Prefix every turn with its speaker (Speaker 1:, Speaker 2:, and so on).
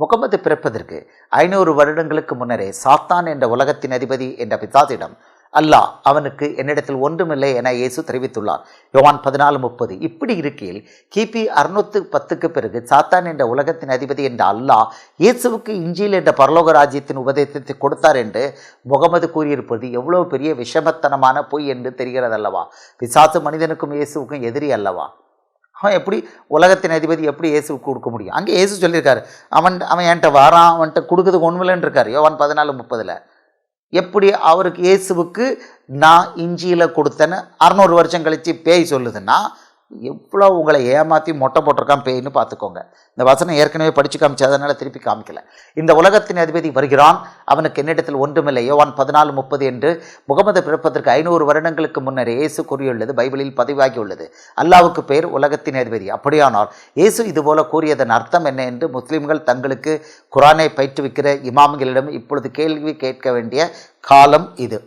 Speaker 1: முகமது பிறப்பதற்கு ஐநூறு வருடங்களுக்கு முன்னரே சாத்தான் என்ற உலகத்தின் அதிபதி என்ற பிசாசிடம் அல்லாஹ் அவனுக்கு என்னிடத்தில் ஒன்றுமில்லை என இயேசு தெரிவித்துள்ளார். யோவான் பதினாலு முப்பது. இப்படி இருக்கையில் கிபி அறுநூத்து பத்துக்கு பிறகு சாத்தான் என்ற உலகத்தின் அதிபதி என்ற அல்லாஹ் இயேசுவுக்கு இஞ்சியில் என்ற பரலோக ராஜ்யத்தின் உபதேசத்தை கொடுத்தார் என்று முகமது கூறியிருப்பது எவ்வளவு பெரிய விஷமத்தனமான பொய் என்று தெரிகிறது அல்லவா பிசாசு மனிதனுக்கும் இயேசுவுக்கும் எதிரி அல்லவா? அவன் எப்படி உலகத்தின் அதிபதி எப்படி இயேசுவுக்கு கொடுக்க முடியும்? அங்கே இயேசு சொல்லியிருக்காரு. அவன் அவன் என்கிட்ட வரான் அவன்கிட்ட கொடுக்குறதுக்கு ஒன்றுமில்லைன்னு இருக்கார். யோவான் பதினாலு முப்பதில். எப்படி அவருக்கு இயேசுவுக்கு நான் இஞ்சியில் கொடுத்தேன்னு அறநூறு வருஷம் கழித்து பேய் சொல்லுதுன்னா எவ்வளோ உங்களை ஏமாற்றி மொட்டை போட்டிருக்கான் பேய்னு பார்த்துக்கோங்க. இந்த வசனம் ஏற்கனவே படித்து காமிச்சு அதனால் திருப்பி காமிக்கல. இந்த உலகத்தின் அதிபதி வருகிறான் அவனுக்கு என்னிடத்தில் ஒன்றுமில்லை. யோவான் பதினாலு முப்பது என்று முகமது பிறப்பதற்கு ஐநூறு வருடங்களுக்கு முன்னர் இயேசு கூறியுள்ளது. பைபிளில் பதிவாகியுள்ளது. அல்லாவுக்கு பெயர் உலகத்தின் அதிபதி. அப்படியானால் இயேசு இதுபோல கூறியதன் அர்த்தம் என்ன என்று முஸ்லிம்கள் தங்களுக்கு குரானை பயிற்றுவிக்கிற இமாம்களிடம் இப்பொழுது கேள்வி கேட்க வேண்டிய காலம் இது.